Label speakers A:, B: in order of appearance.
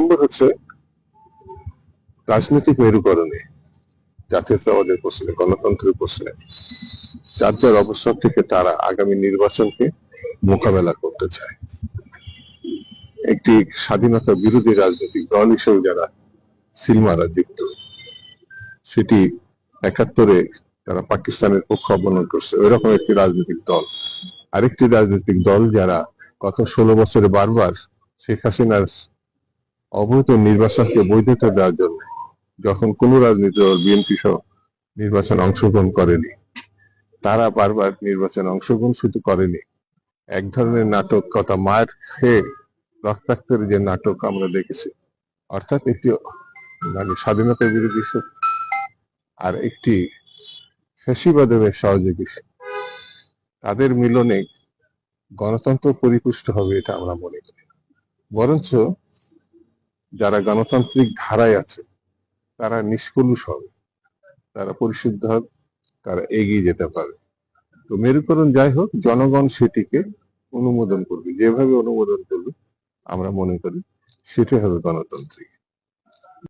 A: নম্বর হচ্ছে রাজনৈতিক মেরুকরণে জাতীয়তাবাদের প্রশ্নে, গণতন্ত্রের প্রশ্নে। যার যার অবস্থান থেকে তারা আগামী নির্বাচনকে মোকাবেলা করতে চায়। একটি স্বাধীনতা বিরোধী রাজনৈতিক দল হিসেবে যারা সিলমারা যুক্ত, সেটি একাত্তরে তারা পাকিস্তানের পক্ষ অবলম্বন করছে। ওইরকম একটি রাজনৈতিক দল। আরেকটি রাজনৈতিক দল যারা গত ষোলো বছরে বারবার শেখ হাসিনার অবৈধ নির্বাচনকে বৈধতা দেওয়ার জন্য যখন কোন রাজনীতি দল বিএনপি সহ নির্বাচন অংশগ্রহণ করেনি, তারা বারবার নির্বাচনে অংশগ্রহণ শুধু করেনি। এক ধরনের নাটক কথা মায়ের খেয়ে রক্তাক্তের যে নাটক আমরা দেখেছি, অর্থাৎ একটি মানে স্বাধীনতা বিরোধী শক্তি আর একটি ফ্যাসিবাদের সহযোগী তাদের মিলনে গণতন্ত্র পরিপুষ্ট হবে এটা আমরা মনে করি। বরঞ্চ যারা গণতান্ত্রিক ধারায় আছে, তারা নিষ্কলুষ হবে। তারা পরিশুদ্ধ হবে, তারা এগিয়ে যেতে পারে তো মেরুকরণ যাই হোক, জনগণ সেটিকে অনুমোদন করবে। যেভাবে অনুমোদন করবে, আমরা মনে করি সেটি হবে গণতান্ত্রিক।